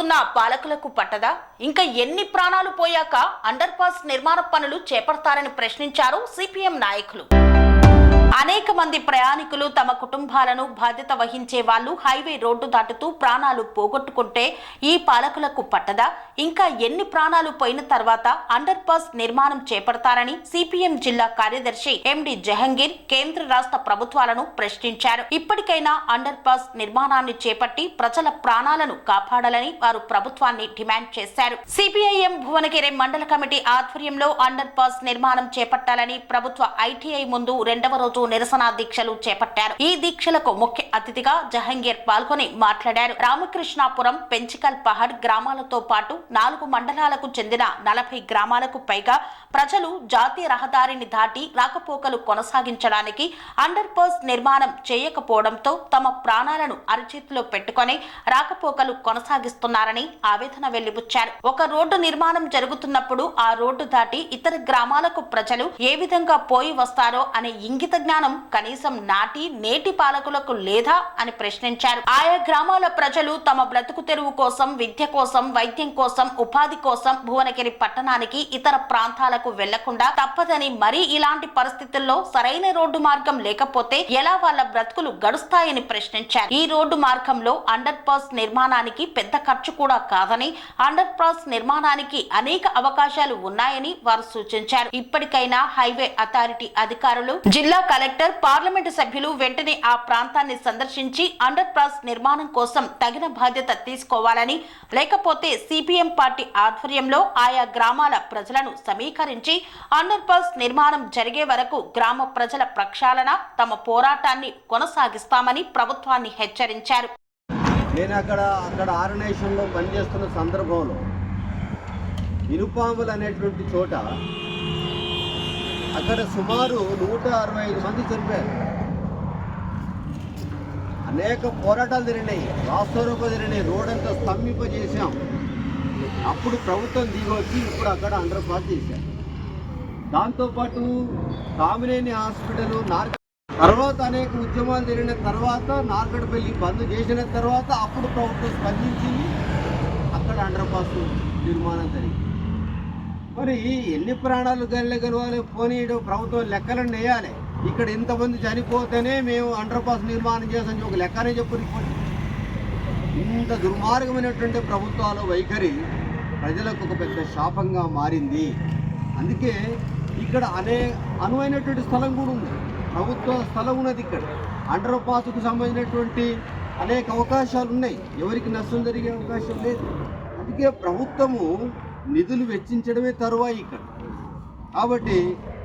ప్రాణాలు పోతున్న పాలకులకు పట్టదా? ఇంకా ఎన్ని ప్రాణాలు పోయాక అండర్ పాస్ నిర్మాణ పనులు చేపడతారని ప్రశ్నించారు సిపిఎం నాయకులు. అనేక మంది ప్రయాణికులు తమ కుటుంబాలను బాధ్యత వహించే వాళ్ళు హైవే రోడ్డు దాటుతూ ప్రాణాలు పోగొట్టుకుంటే ఈ పాలకులకు పట్టదా? ఇంకా ఎన్ని ప్రాణాలు పోయిన తర్వాత అండర్ పాస్ నిర్మాణం చేపడతారని సిపిఎం జిల్లా కార్యదర్శి ఎండి జహంగీర్ కేంద్ర రాష్ట్ర ప్రభుత్వాలను ప్రశ్నించారు. ఇప్పటికైనా అండర్ పాస్ నిర్మాణాన్ని చేపట్టి ప్రజల ప్రాణాలను కాపాడాలని వారు ప్రభుత్వాన్ని డిమాండ్ చేశారు. సిపిఐఎం భువనగిరి మండల కమిటీ ఆధ్వర్యంలో అండర్ పాస్ నిర్మాణం చేపట్టాలని ప్రభుత్వ ఐటీఐ ముందు రెండవ రోజు నిరసన దీక్షలు చేపట్టారు. ఈ దీక్షలకు ముఖ్య అతిథిగా జహంగీర్ పాల్గొని మాట్లాడారు. రామకృష్ణాపురం పెంచికల్ పహాడ్ గ్రామాలతో పాటు నాలుగు మండలాలకు చెందిన నలభై గ్రామాలకు పైగా ప్రజలు జాతీయ రహదారిని దాటి రాకపోకలు కొనసాగించడానికి అండర్ పాస్ నిర్మాణం చేయకపోవడంతో తమ ప్రాణాలను అరచేతిలో పెట్టుకొని రాకపోకలు కొనసాగిస్తున్నారని ఆవేదన వెల్లిబుచ్చారు. ఒక రోడ్డు నిర్మాణం జరుగుతున్నప్పుడు ఆ రోడ్డు దాటి ఇతర గ్రామాలకు ప్రజలు ఏ విధంగా పోయి వస్తారో అనే ఇంగిత జ్ఞానం కనీసం నాటి నేటి పాలకులకు లేదా అని ప్రశ్నించారు. ఆయా గ్రామాల ప్రజలు తమ బ్రతుకు తెరువు కోసం విద్య కోసం వైద్యం కోసం ఉపాధి కోసం భువనగిరి పట్టణానికి ఇతర ప్రాంతాలకు వెళ్ళకుండా తప్పదని మరీ ఇలాంటి పరిస్థితుల్లో సరైన రోడ్డు మార్గం లేకపోతే ఎలా వాళ్ళ బ్రతుకులు గడుస్తాయని ప్రశ్నించారు. ఈ రోడ్డు మార్గంలో అండర్ పాస్ నిర్మాణానికి పెద్ద ఖర్చు కూడా కాదని అండర్ పాస్ నిర్మాణానికి అనేక అవకాశాలు ఉన్నాయని వారు సూచించారు. ఇప్పటికైనా హైవే అథారిటీ అధికారులు జిల్లా కలెక్టర్ పార్లమెంటు సభ్యులు వెంటనే ఆ ప్రాంతాన్ని సందర్శించి అండర్ పాస్ నిర్మాణం కోసం తగిన బాధ్యత తీసుకోవాలని లేకపోతే సిపిఎం పార్టీ ఆధ్వర్యంలో ఆయా గ్రామాల ప్రజలను సమీకరించి అండర్ పాస్ నిర్మాణం జరిగే వరకు గ్రామ ప్రజల ప్రక్షాళన తమ పోరాటాన్ని కొనసాగిస్తామని ప్రభుత్వాన్ని హెచ్చరించారు. నేను అక్కడ అక్కడ ఆర్గనైజేషన్లో పనిచేస్తున్న సందర్భంలో ఇనుపాములు అనేటువంటి చోట అక్కడ సుమారు నూట అరవై ఐదు మంది చనిపోయారు. అనేక పోరాటాలు జరిగినాయి. రాష్ట్రరూప జరిగినాయి. రోడ్ అంతా స్తంభింపజేసాం అప్పుడు ప్రభుత్వం దిగొచ్చి వచ్చి ఇప్పుడు అక్కడ అండర్ పాస్ చేశారు దాంతోపాటు కామినేని హాస్పిటల్ నార్క తర్వాత అనేక ఉద్యమాలు జరిగిన తర్వాత నార్కడపల్లి బంద్ చేసిన తర్వాత అప్పుడు ప్రభుత్వం స్పందించింది. అక్కడ అండర్ పాస్ నిర్మాణం జరిగింది. మరి ఎన్ని ప్రాణాలు గల్లగలవాలి పోనీయడం ప్రభుత్వం లెక్కలను వేయాలి ఇక్కడ ఇంతమంది చనిపోతేనే మేము అండర్ పాస్ నిర్మాణం చేసామని ఒక లెక్కనే చెప్పు ఇంత దుర్మార్గమైనటువంటి ప్రభుత్వాల వైఖరి ప్రజలకు ఒక పెద్ద శాపంగా మారింది. అందుకే ఇక్కడ అనే అనువైనటువంటి స్థలం కూడా ఉంది. ప్రభుత్వ స్థలం ఉన్నది ఇక్కడ. అండర్ పాస్కు సంబంధించినటువంటి అనేక అవకాశాలు ఉన్నాయి. ఎవరికి నష్టం జరిగే అవకాశం లేదు. అందుకే ప్రభుత్వము నిధులు వెచ్చించడమే తరువాయి ఇక్కడ. కాబట్టి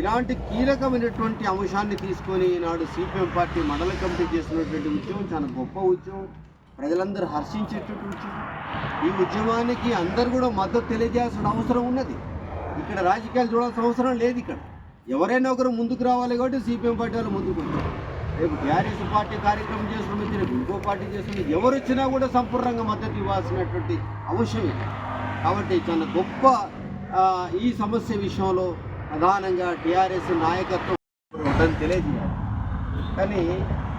ఇలాంటి కీలకమైనటువంటి అంశాన్ని తీసుకొని ఈనాడు సిపిఎం పార్టీ మండల కమిటీ చేసినటువంటి ఉద్యమం చాలా గొప్ప ఉద్యమం. ప్రజలందరూ హర్షించేటటువంటి ఉద్యమం. ఈ ఉద్యమానికి అందరూ కూడా మద్దతు తెలియజేయాల్సిన అవసరం ఉన్నది. ఇక్కడ రాజకీయాలు చూడాల్సిన అవసరం లేదు ఇక్కడ. ఎవరైనా ఒకరు ముందుకు రావాలి కాబట్టి సిపిఎం పార్టీ వాళ్ళు ముందుకు వచ్చారు రేపు టీఆర్ఎస్ పార్టీ కార్యక్రమం చేస్తుంది రేపు ఇంకో పార్టీ చేసుకుని ఎవరు వచ్చినా కూడా సంపూర్ణంగా మద్దతు ఇవ్వాల్సినటువంటి అవసరం ఇది కాబట్టి చాలా గొప్ప ఈ సమస్య విషయంలో ప్రధానంగా టీఆర్ఎస్ నాయకత్వం ఉందని తెలియజేయాలి. కానీ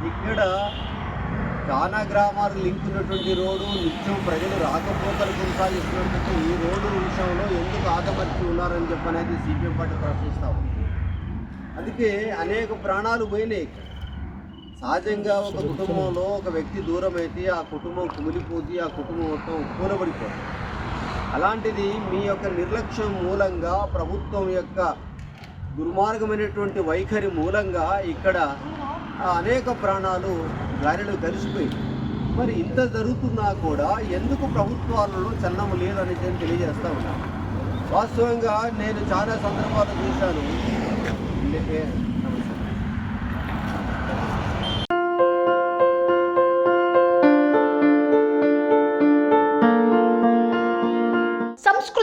ఇక్కడ చాలా గ్రామాలు లింక్ ఉన్నటువంటి రోడ్డు నిత్యం ప్రజలు రాకపోకలు కొనసాగిస్తున్నటువంటి ఈ రోడ్డు విషయంలో ఎందుకు ఆదపరిచి ఉన్నారని చెప్పనేది సిపిఎం పార్టీ ప్రశ్నిస్తా ఉంది అందుకే అనేక ప్రాణాలు పోయినాయి. ఇక్కడ. సహజంగా ఒక కుటుంబంలో ఒక వ్యక్తి దూరం అయితే ఆ కుటుంబం కుమిలిపోతే ఆ కుటుంబం మొత్తం కూలబడిపోతుంది. అలాంటిది మీ యొక్క నిర్లక్ష్యం మూలంగా ప్రభుత్వం యొక్క దుర్మార్గమైనటువంటి వైఖరి మూలంగా ఇక్కడ అనేక ప్రాణాలు గాలిలో కలిసిపోయి మరి ఇంత జరుగుతున్నా కూడా ఎందుకు ప్రభుత్వాలలో చలనం లేదని నేను తెలియజేస్తా ఉన్నాను. వాస్తవంగా నేను చాలా సందర్భాలు చూశాను.